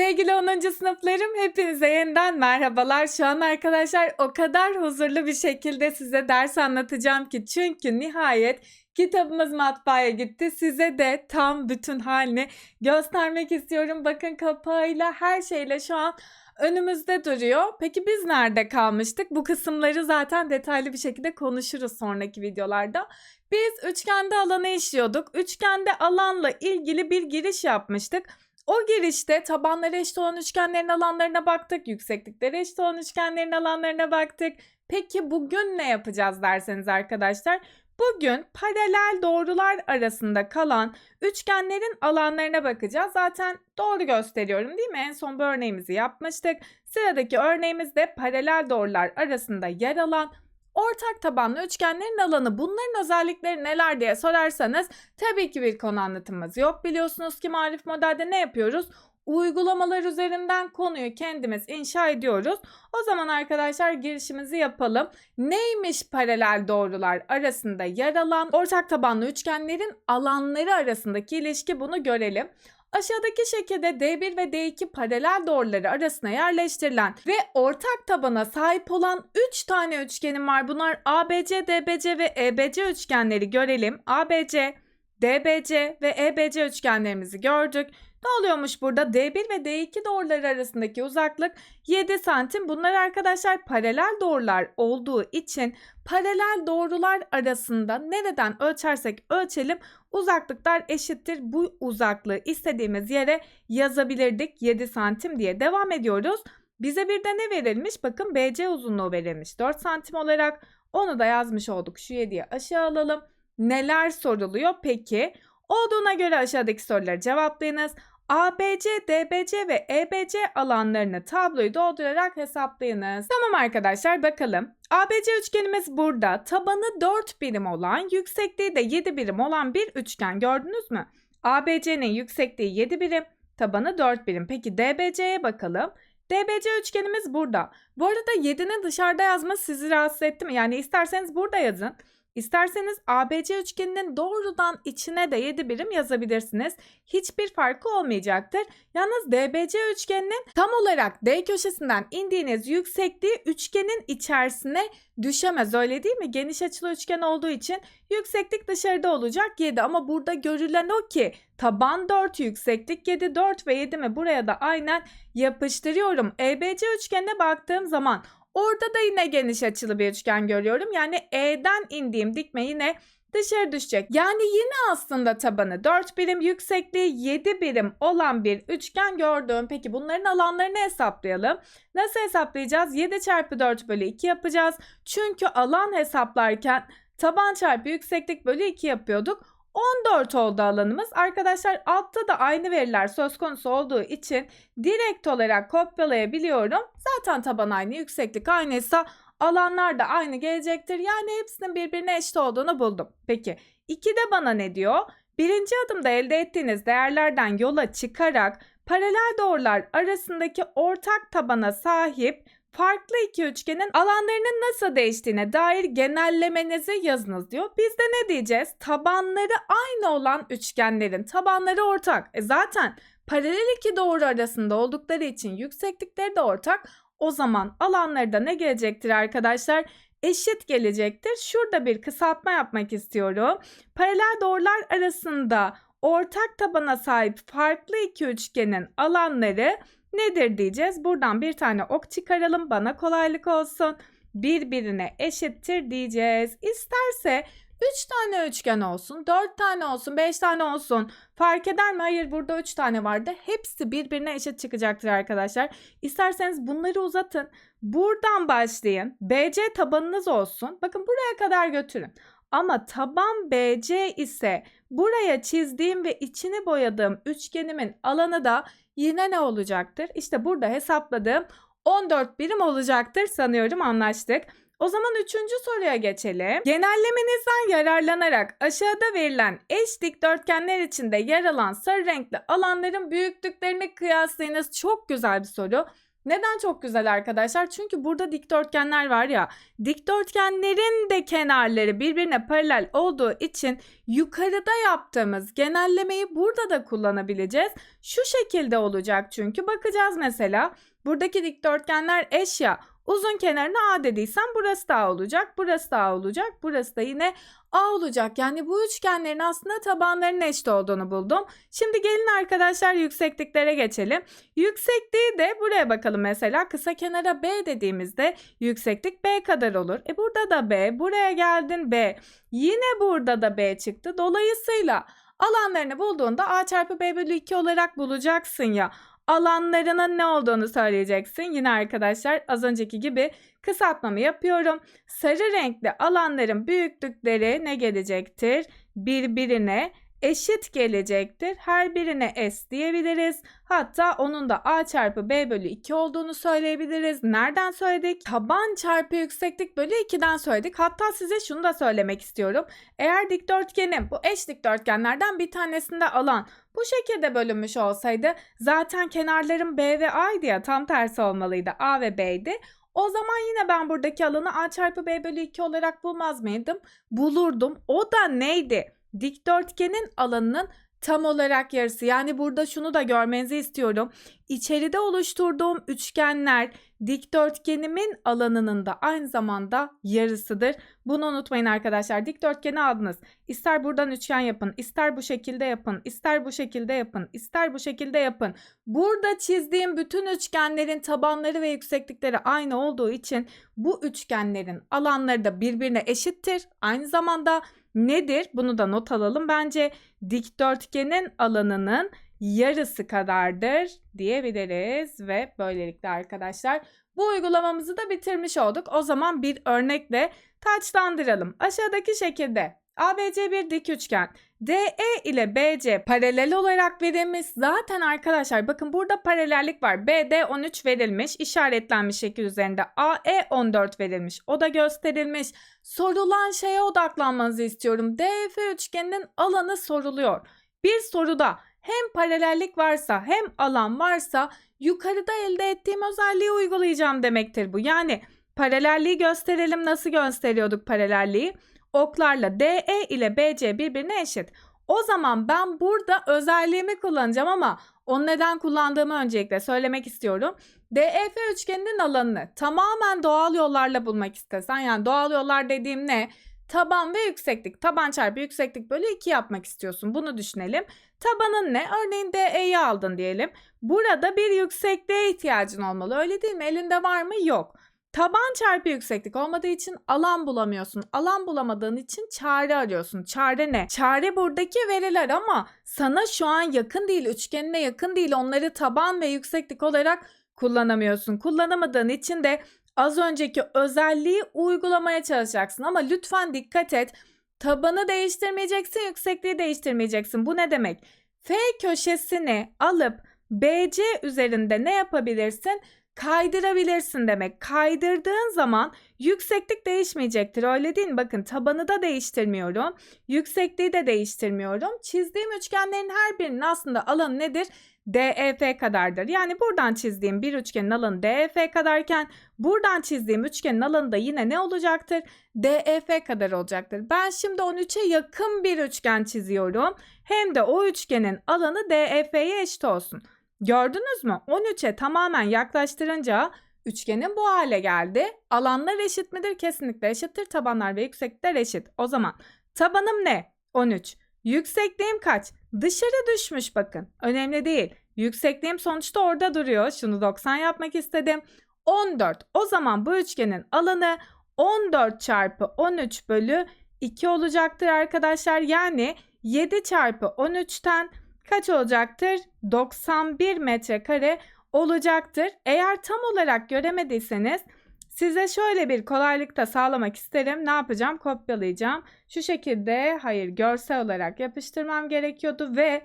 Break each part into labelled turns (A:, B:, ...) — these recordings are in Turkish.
A: Sevgili 10. sınıflarım hepinize yeniden merhabalar. Şu an arkadaşlar o kadar huzurlu bir şekilde size ders anlatacağım ki çünkü nihayet kitabımız matbaaya gitti. Size de tam bütün halini göstermek istiyorum. Bakın kapağıyla her şeyle şu an önümüzde duruyor. Peki biz nerede kalmıştık? Bu kısımları zaten detaylı bir şekilde konuşuruz sonraki videolarda. Biz üçgende alanı işliyorduk. Üçgende alanla ilgili bir giriş yapmıştık. O girişte tabanları eşit olan üçgenlerin alanlarına baktık. Yükseklikleri eşit olan üçgenlerin alanlarına baktık. Peki bugün ne yapacağız derseniz arkadaşlar? Bugün paralel doğrular arasında kalan üçgenlerin alanlarına bakacağız. Zaten doğru gösteriyorum değil mi? En son bu örneğimizi yapmıştık. Sıradaki örneğimiz de paralel doğrular arasında yer alan ortak tabanlı üçgenlerin alanı. Bunların özellikleri neler diye sorarsanız tabii ki bir konu anlatımımız yok. Biliyorsunuz ki Marif Model'de ne yapıyoruz? Uygulamalar üzerinden konuyu kendimiz inşa ediyoruz. O zaman arkadaşlar girişimizi yapalım. Neymiş paralel doğrular arasında yer alan ortak tabanlı üçgenlerin alanları arasındaki ilişki bunu görelim. Aşağıdaki şekilde D1 ve D2 paralel doğruları arasına yerleştirilen ve ortak tabana sahip olan 3 tane üçgenim var. Bunlar ABC, DBC ve EBC üçgenleri görelim. ABC, DBC ve EBC üçgenlerimizi gördük. Ne oluyormuş burada? D1 ve D2 doğruları arasındaki uzaklık 7 santim. Bunlar arkadaşlar paralel doğrular olduğu için paralel doğrular arasında nereden ölçersek ölçelim uzaklıklar eşittir. Bu uzaklığı istediğimiz yere yazabilirdik 7 santim diye. Devam ediyoruz. Bize bir de ne verilmiş? Bakın BC uzunluğu verilmiş 4 santim olarak. Onu da yazmış olduk. Şu 7'yi aşağı alalım. Neler soruluyor peki? Olduğuna göre aşağıdaki soruları cevaplayınız. ABC, DBC ve EBC alanlarını tabloyu doldurarak hesaplayınız. Tamam arkadaşlar bakalım. ABC üçgenimiz burada. Tabanı 4 birim olan, yüksekliği de 7 birim olan bir üçgen gördünüz mü? ABC'nin yüksekliği 7 birim, tabanı 4 birim. Peki DBC'ye bakalım. DBC üçgenimiz burada. Bu arada 7'nin dışarıda yazması sizi rahatsız etti mi? Yani isterseniz burada yazın. İsterseniz ABC üçgeninin doğrudan içine de 7 birim yazabilirsiniz. Hiçbir farkı olmayacaktır. Yalnız DBC üçgeninin tam olarak D köşesinden indiğiniz yüksekliği üçgenin içerisine düşemez öyle değil mi? Geniş açılı üçgen olduğu için yükseklik dışarıda olacak 7 ama burada görülen o ki taban 4 yükseklik 7 4 ve 7 mi buraya da aynen yapıştırıyorum. EBC üçgenine baktığım zaman Orada da yine geniş açılı bir üçgen görüyorum. Yani E'den indiğim dikme yine dışarı düşecek. Yani yine aslında tabanı 4 birim, yüksekliği 7 birim olan bir üçgen gördüm. Peki bunların alanlarını hesaplayalım. Nasıl hesaplayacağız? 7 çarpı 4 bölü 2 yapacağız. Çünkü alan hesaplarken taban çarpı yükseklik bölü 2 yapıyorduk. 14 oldu alanımız. Arkadaşlar altta da aynı veriler söz konusu olduğu için direkt olarak kopyalayabiliyorum. Zaten taban aynı, yükseklik aynıysa alanlar da aynı gelecektir. Yani hepsinin birbirine eşit olduğunu buldum. Peki 2 de bana ne diyor? Birinci adımda elde ettiğiniz değerlerden yola çıkarak paralel doğrular arasındaki ortak tabana sahip farklı iki üçgenin alanlarının nasıl değiştiğine dair genellemenizi yazınız diyor. Biz de ne diyeceğiz? Tabanları aynı olan üçgenlerin tabanları ortak. E zaten paralel iki doğru arasında oldukları için yükseklikleri de ortak. O zaman alanları da ne gelecektir arkadaşlar? Eşit gelecektir. Şurada bir kısaltma yapmak istiyorum. Paralel doğrular arasında ortak tabana sahip farklı iki üçgenin alanları nedir diyeceğiz. Buradan bir tane ok çıkaralım bana kolaylık olsun. Birbirine eşittir diyeceğiz. İsterse 3 tane üçgen olsun, 4 tane olsun, 5 tane olsun. Fark eder mi? Hayır burada 3 tane vardı. Hepsi birbirine eşit çıkacaktır arkadaşlar. İsterseniz bunları uzatın. Buradan başlayın. BC tabanınız olsun. Bakın buraya kadar götürün. Ama taban BC ise buraya çizdiğim ve içini boyadığım üçgenimin alanı da yine ne olacaktır? İşte burada hesapladığım 14 birim olacaktır sanıyorum anlaştık. O zaman üçüncü soruya geçelim. Genellemenizden yararlanarak aşağıda verilen eş dikdörtgenler içinde yer alan sarı renkli alanların büyüklüklerini kıyaslayınız. Çok güzel bir soru. Neden çok güzel arkadaşlar? Çünkü burada dikdörtgenler var ya. Dikdörtgenlerin de kenarları birbirine paralel olduğu için yukarıda yaptığımız genellemeyi burada da kullanabileceğiz. Şu şekilde olacak çünkü bakacağız mesela. Buradaki dikdörtgenler eş ya. Uzun kenarına A dediysem burası da A olacak, burası da A olacak, burası da yine A olacak. Yani bu üçgenlerin aslında tabanlarının eşit olduğunu buldum. Şimdi gelin arkadaşlar yüksekliklere geçelim. Yüksekliği de buraya bakalım mesela. Kısa kenara B dediğimizde yükseklik B kadar olur. E burada da B, buraya geldin B. Yine burada da B çıktı. Dolayısıyla alanlarını bulduğunda A çarpı B bölü 2 olarak bulacaksın ya alanlarının ne olduğunu söyleyeceksin. Yine arkadaşlar az önceki gibi kısaltmamı yapıyorum. Sarı renkli alanların büyüklükleri ne gelecektir? Birbirine eşit gelecektir. Her birine S diyebiliriz. Hatta onun da A çarpı B bölü 2 olduğunu söyleyebiliriz. Nereden söyledik? Taban çarpı yükseklik bölü 2'den söyledik. Hatta size şunu da söylemek istiyorum. Eğer dikdörtgenin bu eş dikdörtgenlerden bir tanesinde alan bu şekilde bölünmüş olsaydı zaten kenarların B ve A'ydı ya tam tersi olmalıydı. A ve B'ydi. O zaman yine ben buradaki alanı A çarpı B bölü 2 olarak bulmaz mıydım? Bulurdum. O da neydi? Dikdörtgenin alanının tam olarak yarısı. Yani burada şunu da görmenizi istiyorum. İçeride oluşturduğum üçgenler dikdörtgenimin alanının da aynı zamanda yarısıdır. Bunu unutmayın arkadaşlar. Dikdörtgeni aldınız. İster buradan üçgen yapın, ister bu şekilde yapın, ister bu şekilde yapın, ister bu şekilde yapın. Burada çizdiğim bütün üçgenlerin tabanları ve yükseklikleri aynı olduğu için bu üçgenlerin alanları da birbirine eşittir. Aynı zamanda nedir? Bunu da not alalım. Bence dikdörtgenin alanının yarısı kadardır diyebiliriz ve böylelikle arkadaşlar bu uygulamamızı da bitirmiş olduk. O zaman bir örnekle taçlandıralım. Aşağıdaki şekilde ABC bir dik üçgen. DE ile BC paralel olarak verilmiş. Zaten arkadaşlar bakın burada paralellik var. BD 13 verilmiş. işaretlenmiş şekil üzerinde. AE 14 verilmiş. O da gösterilmiş. Sorulan şeye odaklanmanızı istiyorum. DF üçgeninin alanı soruluyor. Bir soruda hem paralellik varsa hem alan varsa yukarıda elde ettiğim özelliği uygulayacağım demektir bu. Yani paralelliği gösterelim. Nasıl gösteriyorduk paralelliği? Oklarla DE ile BC birbirine eşit. O zaman ben burada özelliğimi kullanacağım ama onu neden kullandığımı öncelikle söylemek istiyorum. DEF üçgeninin alanını tamamen doğal yollarla bulmak istesen yani doğal yollar dediğim ne? Taban ve yükseklik. Taban çarpı yükseklik bölü 2 yapmak istiyorsun. Bunu düşünelim. Tabanın ne? Örneğin DE'yi aldın diyelim. Burada bir yüksekliğe ihtiyacın olmalı. Öyle değil mi? Elinde var mı? Yok. Taban çarpı yükseklik olmadığı için alan bulamıyorsun. Alan bulamadığın için çare arıyorsun. Çare ne? Çare buradaki veriler ama sana şu an yakın değil, üçgenine yakın değil. Onları taban ve yükseklik olarak kullanamıyorsun. Kullanamadığın için de az önceki özelliği uygulamaya çalışacaksın. Ama lütfen dikkat et. Tabanı değiştirmeyeceksin, yüksekliği değiştirmeyeceksin. Bu ne demek? F köşesini alıp BC üzerinde ne yapabilirsin? Kaydırabilirsin demek. Kaydırdığın zaman yükseklik değişmeyecektir. Öyle değil mi? Bakın tabanı da değiştirmiyorum. Yüksekliği de değiştirmiyorum. Çizdiğim üçgenlerin her birinin aslında alanı nedir? DEF kadardır. Yani buradan çizdiğim bir üçgenin alanı DEF kadarken buradan çizdiğim üçgenin alanı da yine ne olacaktır? DEF kadar olacaktır. Ben şimdi 13'e yakın bir üçgen çiziyorum. Hem de o üçgenin alanı DEF'ye eşit olsun. Gördünüz mü? 13'e tamamen yaklaştırınca üçgenin bu hale geldi. Alanlar eşit midir? Kesinlikle eşittir. Tabanlar ve yükseklikler eşit. O zaman tabanım ne? 13. Yüksekliğim kaç? Dışarı düşmüş bakın. Önemli değil. Yüksekliğim sonuçta orada duruyor. Şunu 90 yapmak istedim. 14. O zaman bu üçgenin alanı 14 çarpı 13 bölü 2 olacaktır arkadaşlar. Yani 7 çarpı 13'ten kaç olacaktır? 91 metrekare olacaktır. Eğer tam olarak göremediyseniz size şöyle bir kolaylık da sağlamak isterim. Ne yapacağım? Kopyalayacağım. Şu şekilde hayır görsel olarak yapıştırmam gerekiyordu ve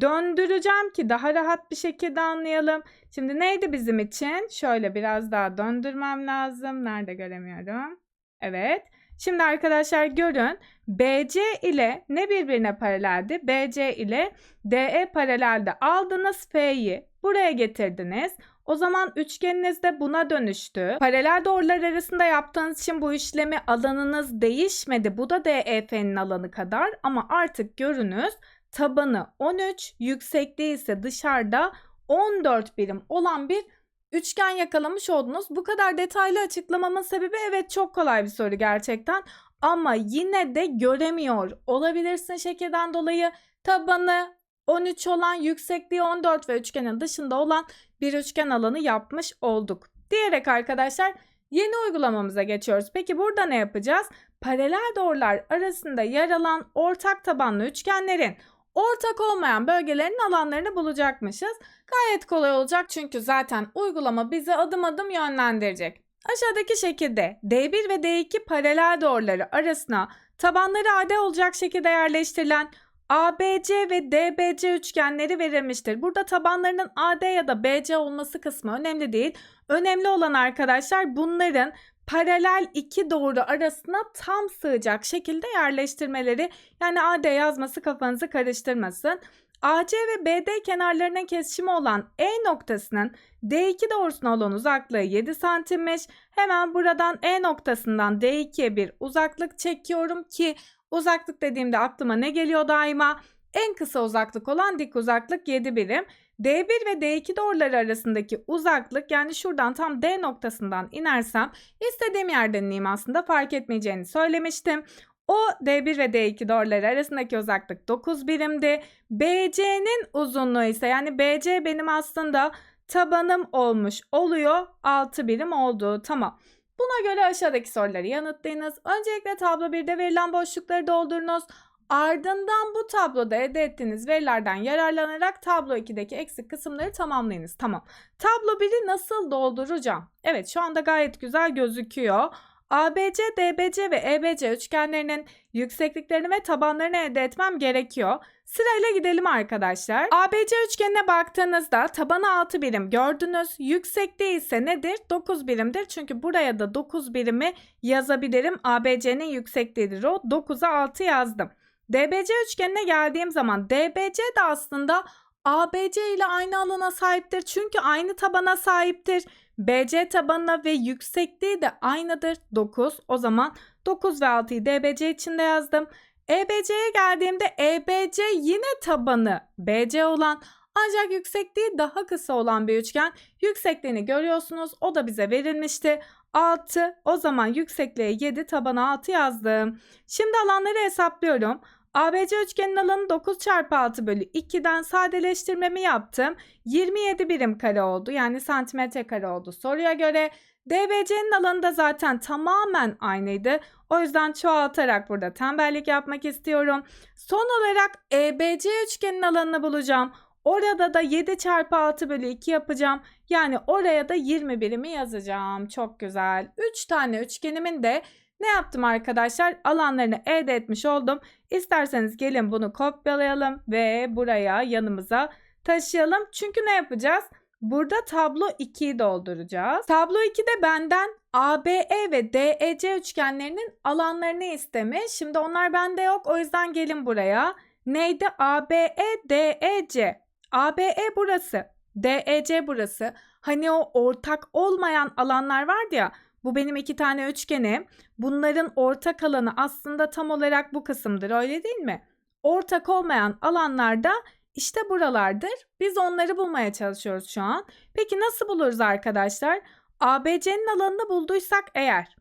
A: döndüreceğim ki daha rahat bir şekilde anlayalım. Şimdi neydi bizim için? Şöyle biraz daha döndürmem lazım. Nerede göremiyorum? Evet. Şimdi arkadaşlar görün BC ile ne birbirine paraleldi? BC ile DE paralelde aldınız F'yi buraya getirdiniz. O zaman üçgeniniz de buna dönüştü. Paralel doğrular arasında yaptığınız için bu işlemi alanınız değişmedi. Bu da DEF'nin alanı kadar ama artık görünüz tabanı 13, yüksekliği ise dışarıda 14 birim olan bir üçgen yakalamış oldunuz. Bu kadar detaylı açıklamamın sebebi evet çok kolay bir soru gerçekten. Ama yine de göremiyor olabilirsin şekilden dolayı tabanı 13 olan yüksekliği 14 ve üçgenin dışında olan bir üçgen alanı yapmış olduk. Diyerek arkadaşlar yeni uygulamamıza geçiyoruz. Peki burada ne yapacağız? Paralel doğrular arasında yer alan ortak tabanlı üçgenlerin ortak olmayan bölgelerinin alanlarını bulacakmışız. Gayet kolay olacak çünkü zaten uygulama bizi adım adım yönlendirecek. Aşağıdaki şekilde D1 ve D2 paralel doğruları arasına tabanları AD olacak şekilde yerleştirilen ABC ve DBC üçgenleri verilmiştir. Burada tabanlarının AD ya da BC olması kısmı önemli değil. Önemli olan arkadaşlar bunların paralel iki doğru arasına tam sığacak şekilde yerleştirmeleri. Yani AD yazması kafanızı karıştırmasın. AC ve BD kenarlarının kesişimi olan E noktasının D2 doğrusuna olan uzaklığı 7 santimmiş. Hemen buradan E noktasından D2'ye bir uzaklık çekiyorum ki uzaklık dediğimde aklıma ne geliyor daima? En kısa uzaklık olan dik uzaklık 7 birim. D1 ve D2 doğruları arasındaki uzaklık yani şuradan tam D noktasından inersem istediğim yerden ineyim aslında fark etmeyeceğini söylemiştim. O D1 ve D2 doğruları arasındaki uzaklık 9 birimdi. BC'nin uzunluğu ise yani BC benim aslında tabanım olmuş oluyor. 6 birim oldu. Tamam. Buna göre aşağıdaki soruları yanıtlayınız. Öncelikle tablo 1'de verilen boşlukları doldurunuz. Ardından bu tabloda elde ettiğiniz verilerden yararlanarak tablo 2'deki eksik kısımları tamamlayınız. Tamam. Tablo 1'i nasıl dolduracağım? Evet şu anda gayet güzel gözüküyor. ABC, DBC ve EBC üçgenlerinin yüksekliklerini ve tabanlarını elde etmem gerekiyor. Sırayla gidelim arkadaşlar. ABC üçgenine baktığınızda tabanı 6 birim gördünüz. Yüksekliği ise nedir? 9 birimdir. Çünkü buraya da 9 birimi yazabilirim. ABC'nin yüksekliğidir o. 9'a 6 yazdım. DBC üçgenine geldiğim zaman DBC de aslında ABC ile aynı alana sahiptir. Çünkü aynı tabana sahiptir. BC tabanına ve yüksekliği de aynıdır 9. O zaman 9 ve 6'yı DBC içinde yazdım. EBC'ye geldiğimde EBC yine tabanı BC olan ancak yüksekliği daha kısa olan bir üçgen. Yüksekliğini görüyorsunuz. O da bize verilmişti. 6. O zaman yüksekliğe 7, tabana 6 yazdım. Şimdi alanları hesaplıyorum. ABC üçgenin alanı 9 çarpı 6 bölü 2'den sadeleştirmemi yaptım. 27 birim kare oldu. Yani santimetre kare oldu soruya göre. DBC'nin alanı da zaten tamamen aynıydı. O yüzden çoğaltarak burada tembellik yapmak istiyorum. Son olarak EBC üçgenin alanını bulacağım. Orada da 7 çarpı 6 bölü 2 yapacağım. Yani oraya da 20 birimi yazacağım. Çok güzel. 3 tane üçgenimin de ne yaptım arkadaşlar? Alanlarını elde etmiş oldum. İsterseniz gelin bunu kopyalayalım ve buraya yanımıza taşıyalım. Çünkü ne yapacağız? Burada tablo 2'yi dolduracağız. Tablo 2'de benden ABE ve DEC üçgenlerinin alanlarını istemiş. Şimdi onlar bende yok. O yüzden gelin buraya. Neydi? ABE, DEC. ABE burası. DEC burası. Hani o ortak olmayan alanlar vardı ya. Bu benim iki tane üçgenim. Bunların ortak alanı aslında tam olarak bu kısımdır öyle değil mi? Ortak olmayan alanlarda işte buralardır. Biz onları bulmaya çalışıyoruz şu an. Peki nasıl buluruz arkadaşlar? ABC'nin alanını bulduysak eğer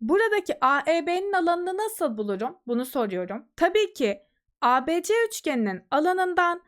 A: buradaki AEB'nin alanını nasıl bulurum? Bunu soruyorum. Tabii ki ABC üçgeninin alanından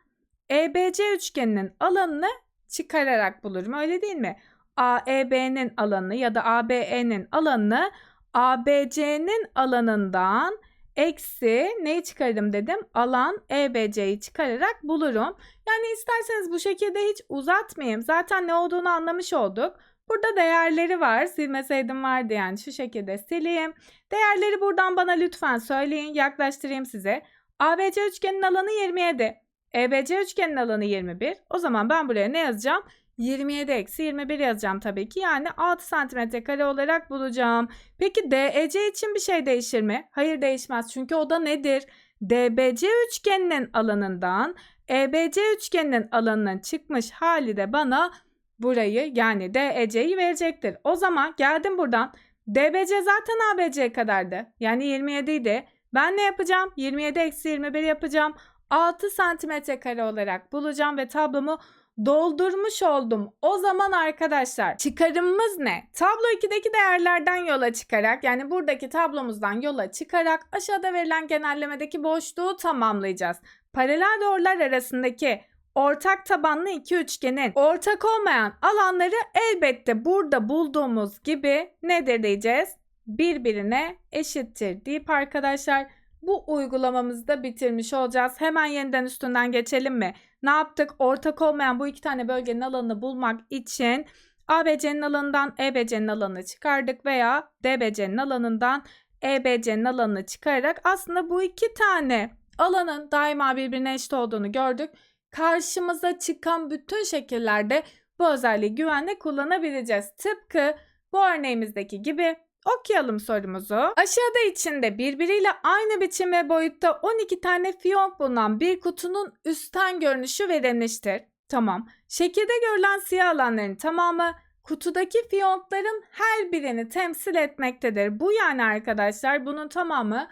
A: EBC üçgeninin alanını çıkararak bulurum öyle değil mi? AEB'nin alanı ya da ABE'nin alanını ABC'nin alanından eksi neyi çıkarırım dedim? Alan EBC'yi çıkararak bulurum. Yani isterseniz bu şekilde hiç uzatmayayım. Zaten ne olduğunu anlamış olduk. Burada değerleri var. Silmeseydim vardı yani şu şekilde sileyim. Değerleri buradan bana lütfen söyleyin. Yaklaştırayım size. ABC üçgenin alanı 27. EBC üçgenin alanı 21. O zaman ben buraya ne yazacağım? 27 eksi 21 yazacağım tabii ki. Yani 6 santimetre kare olarak bulacağım. Peki DEC için bir şey değişir mi? Hayır değişmez. Çünkü o da nedir? DBC üçgeninin alanından EBC üçgeninin alanının çıkmış hali de bana burayı yani DEC'yi verecektir. O zaman geldim buradan. DBC zaten ABC kadardı. Yani 27 idi. Ben ne yapacağım? 27 eksi 21 yapacağım. 6 santimetre kare olarak bulacağım ve tablomu doldurmuş oldum. O zaman arkadaşlar çıkarımımız ne? Tablo 2'deki değerlerden yola çıkarak yani buradaki tablomuzdan yola çıkarak aşağıda verilen genellemedeki boşluğu tamamlayacağız. Paralel doğrular arasındaki ortak tabanlı iki üçgenin ortak olmayan alanları elbette burada bulduğumuz gibi nedir diyeceğiz? Birbirine eşittir deyip arkadaşlar bu uygulamamızı da bitirmiş olacağız. Hemen yeniden üstünden geçelim mi? Ne yaptık? Ortak olmayan bu iki tane bölgenin alanını bulmak için ABC'nin alanından EBC'nin alanını çıkardık veya DBC'nin alanından EBC'nin alanını çıkararak aslında bu iki tane alanın daima birbirine eşit olduğunu gördük. Karşımıza çıkan bütün şekillerde bu özelliği güvenle kullanabileceğiz. Tıpkı bu örneğimizdeki gibi Okuyalım sorumuzu. Aşağıda içinde birbiriyle aynı biçim ve boyutta 12 tane fiyonk bulunan bir kutunun üstten görünüşü verilmiştir. Tamam. Şekilde görülen siyah alanların tamamı kutudaki fiyonkların her birini temsil etmektedir. Bu yani arkadaşlar bunun tamamı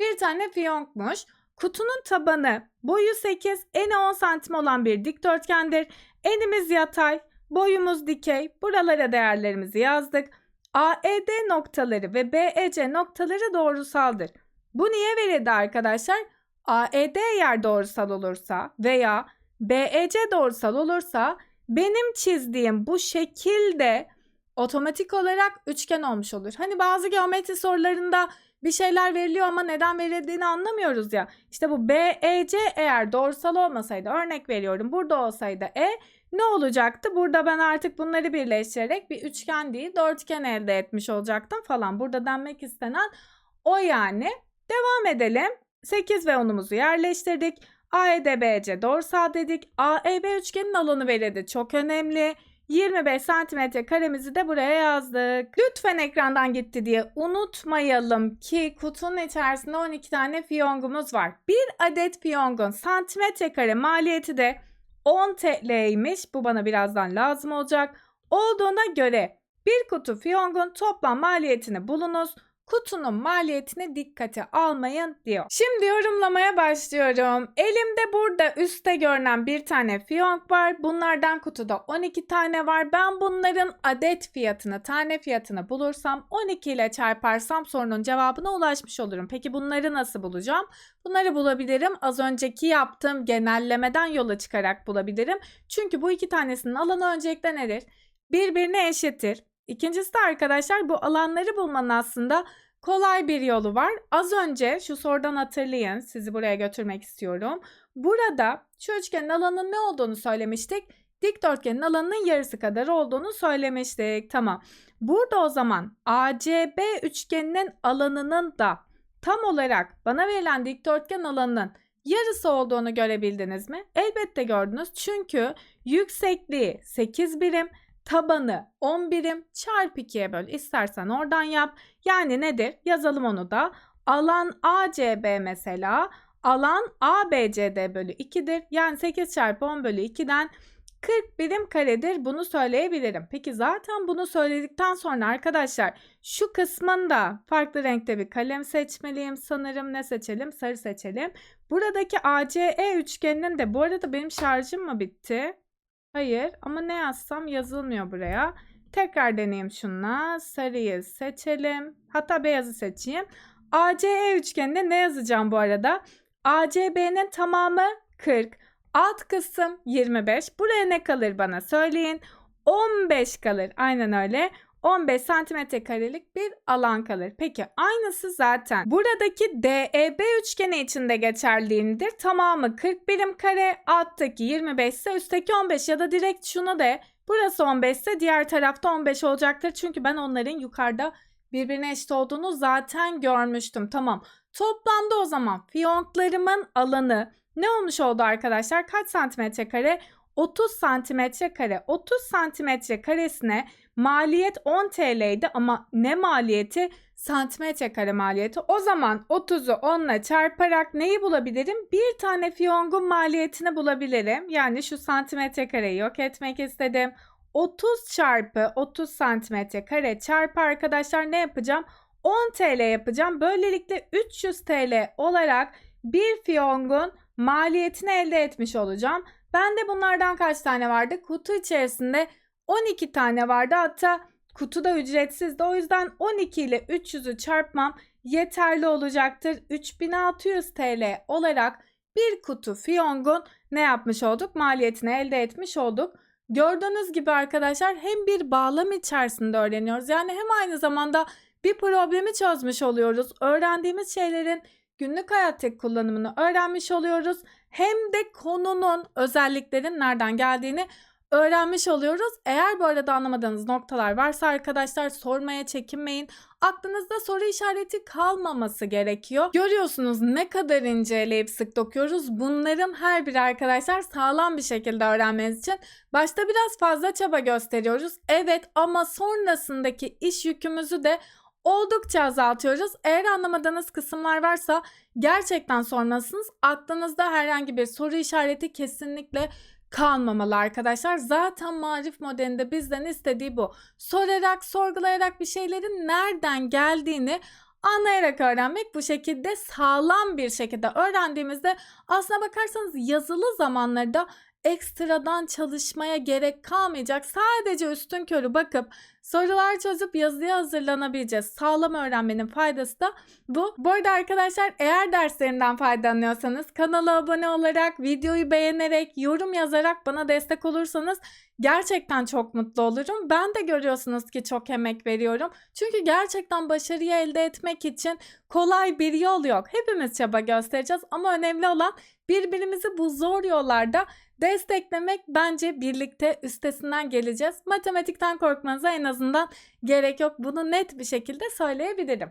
A: bir tane fiyonkmuş. Kutunun tabanı boyu 8, eni 10 santim olan bir dikdörtgendir. Enimiz yatay, boyumuz dikey. Buralara değerlerimizi yazdık. AED noktaları ve BEC noktaları doğrusaldır. Bu niye verildi arkadaşlar? AED eğer doğrusal olursa veya BEC doğrusal olursa benim çizdiğim bu şekilde otomatik olarak üçgen olmuş olur. Hani bazı geometri sorularında bir şeyler veriliyor ama neden verildiğini anlamıyoruz ya. İşte bu BEC eğer doğrusal olmasaydı örnek veriyorum burada olsaydı E ne olacaktı? Burada ben artık bunları birleştirerek bir üçgen değil dörtgen elde etmiş olacaktım falan. Burada denmek istenen o yani. Devam edelim. 8 ve 10'umuzu yerleştirdik. AEDBC doğrusal dedik. AEB üçgenin alanı verildi. Çok önemli. 25 santimetre karemizi de buraya yazdık. Lütfen ekrandan gitti diye unutmayalım ki kutunun içerisinde 12 tane fiyongumuz var. Bir adet fiyongun santimetre kare maliyeti de 10 TL'ymiş. Bu bana birazdan lazım olacak. Olduğuna göre bir kutu fiyongun toplam maliyetini bulunuz. Kutunun maliyetini dikkate almayın diyor. Şimdi yorumlamaya başlıyorum. Elimde burada üstte görünen bir tane fiyonk var. Bunlardan kutuda 12 tane var. Ben bunların adet fiyatını, tane fiyatını bulursam 12 ile çarparsam sorunun cevabına ulaşmış olurum. Peki bunları nasıl bulacağım? Bunları bulabilirim. Az önceki yaptığım genellemeden yola çıkarak bulabilirim. Çünkü bu iki tanesinin alanı öncelikle nedir? Birbirine eşittir. İkincisi de arkadaşlar bu alanları bulmanın aslında kolay bir yolu var. Az önce şu sorudan hatırlayın. Sizi buraya götürmek istiyorum. Burada şu üçgenin alanının ne olduğunu söylemiştik. Dikdörtgenin alanının yarısı kadar olduğunu söylemiştik. Tamam. Burada o zaman ACB üçgeninin alanının da tam olarak bana verilen dikdörtgen alanının yarısı olduğunu görebildiniz mi? Elbette gördünüz. Çünkü yüksekliği 8 birim, tabanı 10 birim çarpı 2'ye böl. İstersen oradan yap. Yani nedir? Yazalım onu da. Alan ACB mesela alan ABCD bölü 2'dir. Yani 8 çarpı 10 bölü 2'den 40 birim karedir bunu söyleyebilirim. Peki zaten bunu söyledikten sonra arkadaşlar şu kısmında farklı renkte bir kalem seçmeliyim sanırım. Ne seçelim? Sarı seçelim. Buradaki ACE üçgeninin de bu arada benim şarjım mı bitti? Hayır ama ne yazsam yazılmıyor buraya. Tekrar deneyeyim şunla. Sarıyı seçelim. Hatta beyazı seçeyim. ACE üçgeninde ne yazacağım bu arada? ACB'nin tamamı 40. Alt kısım 25. Buraya ne kalır bana söyleyin. 15 kalır. Aynen öyle. 15 santimetre karelik bir alan kalır. Peki aynısı zaten buradaki DEB üçgeni içinde geçerliğindir. Tamamı 40 birim kare, alttaki 25 ise üstteki 15 ya da direkt şunu de burası 15 ise diğer tarafta 15 olacaktır. Çünkü ben onların yukarıda birbirine eşit olduğunu zaten görmüştüm. Tamam. Toplamda o zaman fiyonklarımın alanı ne olmuş oldu arkadaşlar? Kaç santimetre kare? 30 santimetre kare. 30 santimetre karesine maliyet 10 TL'ydi ama ne maliyeti? Santimetre kare maliyeti. O zaman 30'u 10 ile çarparak neyi bulabilirim? Bir tane fiyongun maliyetini bulabilirim. Yani şu santimetre kareyi yok etmek istedim. 30 çarpı 30 santimetre kare çarpı arkadaşlar ne yapacağım? 10 TL yapacağım. Böylelikle 300 TL olarak bir fiyongun maliyetini elde etmiş olacağım. Bende bunlardan kaç tane vardı? Kutu içerisinde 12 tane vardı. Hatta kutu da ücretsizdi. O yüzden 12 ile 300'ü çarpmam yeterli olacaktır. 3600 TL olarak bir kutu fiyongun ne yapmış olduk? Maliyetini elde etmiş olduk. Gördüğünüz gibi arkadaşlar hem bir bağlam içerisinde öğreniyoruz. Yani hem aynı zamanda bir problemi çözmüş oluyoruz. Öğrendiğimiz şeylerin günlük hayattaki kullanımını öğrenmiş oluyoruz. Hem de konunun özelliklerin nereden geldiğini öğrenmiş oluyoruz. Eğer bu arada anlamadığınız noktalar varsa arkadaşlar sormaya çekinmeyin. Aklınızda soru işareti kalmaması gerekiyor. Görüyorsunuz ne kadar inceleyip sık dokuyoruz. Bunların her biri arkadaşlar sağlam bir şekilde öğrenmeniz için başta biraz fazla çaba gösteriyoruz. Evet ama sonrasındaki iş yükümüzü de oldukça azaltıyoruz. Eğer anlamadığınız kısımlar varsa gerçekten sormalısınız. Aklınızda herhangi bir soru işareti kesinlikle kalmamalı arkadaşlar. Zaten marif modelinde bizden istediği bu. Sorarak, sorgulayarak bir şeylerin nereden geldiğini anlayarak öğrenmek bu şekilde sağlam bir şekilde öğrendiğimizde aslına bakarsanız yazılı zamanlarda ekstradan çalışmaya gerek kalmayacak. Sadece üstün körü bakıp sorular çözüp yazıya hazırlanabileceğiz. Sağlam öğrenmenin faydası da bu. Bu arada arkadaşlar eğer derslerinden faydalanıyorsanız kanala abone olarak, videoyu beğenerek, yorum yazarak bana destek olursanız gerçekten çok mutlu olurum. Ben de görüyorsunuz ki çok emek veriyorum. Çünkü gerçekten başarıyı elde etmek için kolay bir yol yok. Hepimiz çaba göstereceğiz ama önemli olan birbirimizi bu zor yollarda desteklemek bence birlikte üstesinden geleceğiz. Matematikten korkmanıza en azından gerek yok. Bunu net bir şekilde söyleyebilirim.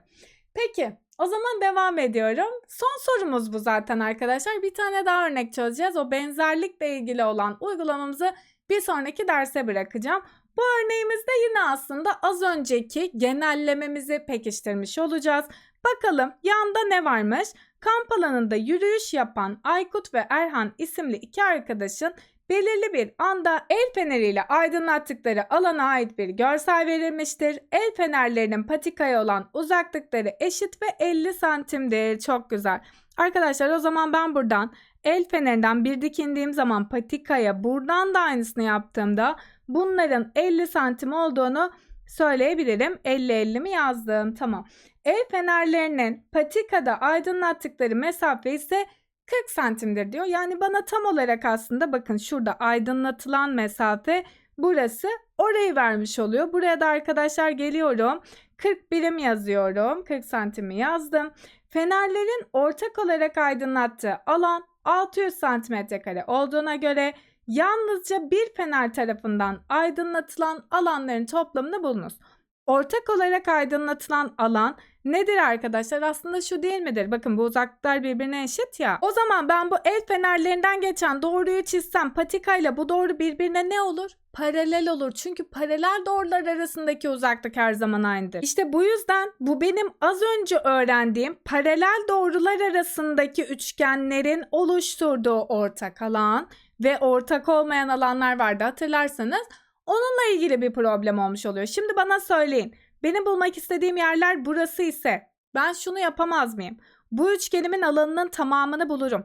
A: Peki o zaman devam ediyorum. Son sorumuz bu zaten arkadaşlar. Bir tane daha örnek çözeceğiz. O benzerlikle ilgili olan uygulamamızı bir sonraki derse bırakacağım. Bu örneğimizde yine aslında az önceki genellememizi pekiştirmiş olacağız. Bakalım yanda ne varmış? Kamp alanında yürüyüş yapan Aykut ve Erhan isimli iki arkadaşın belirli bir anda el feneriyle aydınlattıkları alana ait bir görsel verilmiştir. El fenerlerinin patikaya olan uzaklıkları eşit ve 50 santimdir. Çok güzel. Arkadaşlar o zaman ben buradan el fenerinden bir dikindiğim zaman patikaya buradan da aynısını yaptığımda bunların 50 santim olduğunu söyleyebilirim. 50-50 mi yazdım? Tamam. El fenerlerinin patikada aydınlattıkları mesafe ise 40 santimdir diyor. Yani bana tam olarak aslında bakın şurada aydınlatılan mesafe burası orayı vermiş oluyor. Buraya da arkadaşlar geliyorum. 40 birim yazıyorum. 40 santimi yazdım. Fenerlerin ortak olarak aydınlattığı alan 600 santimetre kare olduğuna göre yalnızca bir fener tarafından aydınlatılan alanların toplamını bulunuz. Ortak olarak aydınlatılan alan nedir arkadaşlar? Aslında şu değil midir? Bakın bu uzaklıklar birbirine eşit ya. O zaman ben bu el fenerlerinden geçen doğruyu çizsem patikayla bu doğru birbirine ne olur? Paralel olur. Çünkü paralel doğrular arasındaki uzaklık her zaman aynıdır. İşte bu yüzden bu benim az önce öğrendiğim paralel doğrular arasındaki üçgenlerin oluşturduğu ortak alan ve ortak olmayan alanlar vardı hatırlarsanız. Onunla ilgili bir problem olmuş oluyor. Şimdi bana söyleyin. Benim bulmak istediğim yerler burası ise ben şunu yapamaz mıyım? Bu üçgenimin alanının tamamını bulurum.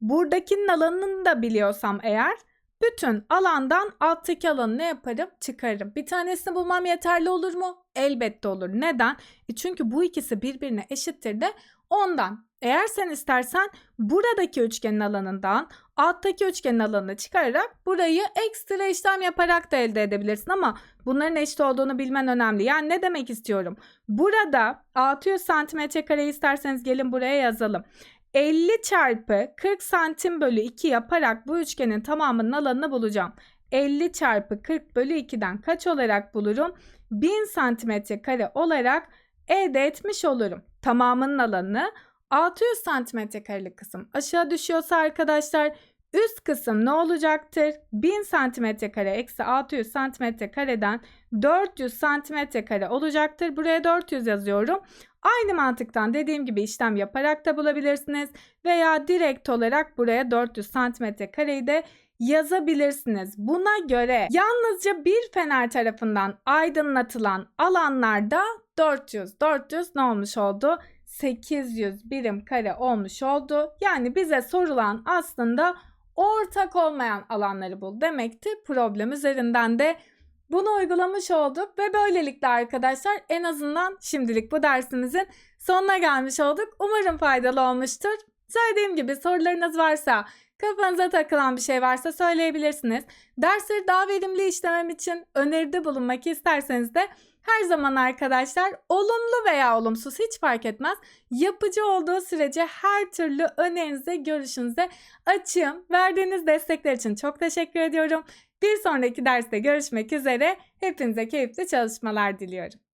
A: Buradakinin alanını da biliyorsam eğer bütün alandan alttaki alanı ne yaparım? Çıkarırım. Bir tanesini bulmam yeterli olur mu? Elbette olur. Neden? E çünkü bu ikisi birbirine eşittir de ondan. Eğer sen istersen buradaki üçgenin alanından alttaki üçgenin alanını çıkararak burayı ekstra işlem yaparak da elde edebilirsin ama bunların eşit olduğunu bilmen önemli. Yani ne demek istiyorum? Burada 600 santimetre kare isterseniz gelin buraya yazalım. 50 çarpı 40 santim bölü 2 yaparak bu üçgenin tamamının alanını bulacağım. 50 çarpı 40 bölü 2'den kaç olarak bulurum? 1000 santimetre kare olarak elde etmiş olurum. Tamamının alanını 600 santimetre karelik kısım aşağı düşüyorsa arkadaşlar Üst kısım ne olacaktır? 1000 santimetre kare eksi 600 santimetre kareden 400 santimetre kare olacaktır. Buraya 400 yazıyorum. Aynı mantıktan dediğim gibi işlem yaparak da bulabilirsiniz. Veya direkt olarak buraya 400 santimetre kareyi de yazabilirsiniz. Buna göre yalnızca bir fener tarafından aydınlatılan alanlarda 400, 400 ne olmuş oldu? 800 birim kare olmuş oldu. Yani bize sorulan aslında ortak olmayan alanları bul demekti. Problem üzerinden de bunu uygulamış olduk ve böylelikle arkadaşlar en azından şimdilik bu dersimizin sonuna gelmiş olduk. Umarım faydalı olmuştur. Söylediğim gibi sorularınız varsa, kafanıza takılan bir şey varsa söyleyebilirsiniz. Dersleri daha verimli işlemem için öneride bulunmak isterseniz de her zaman arkadaşlar olumlu veya olumsuz hiç fark etmez. Yapıcı olduğu sürece her türlü önerinize, görüşünüze açığım. Verdiğiniz destekler için çok teşekkür ediyorum. Bir sonraki derste görüşmek üzere. Hepinize keyifli çalışmalar diliyorum.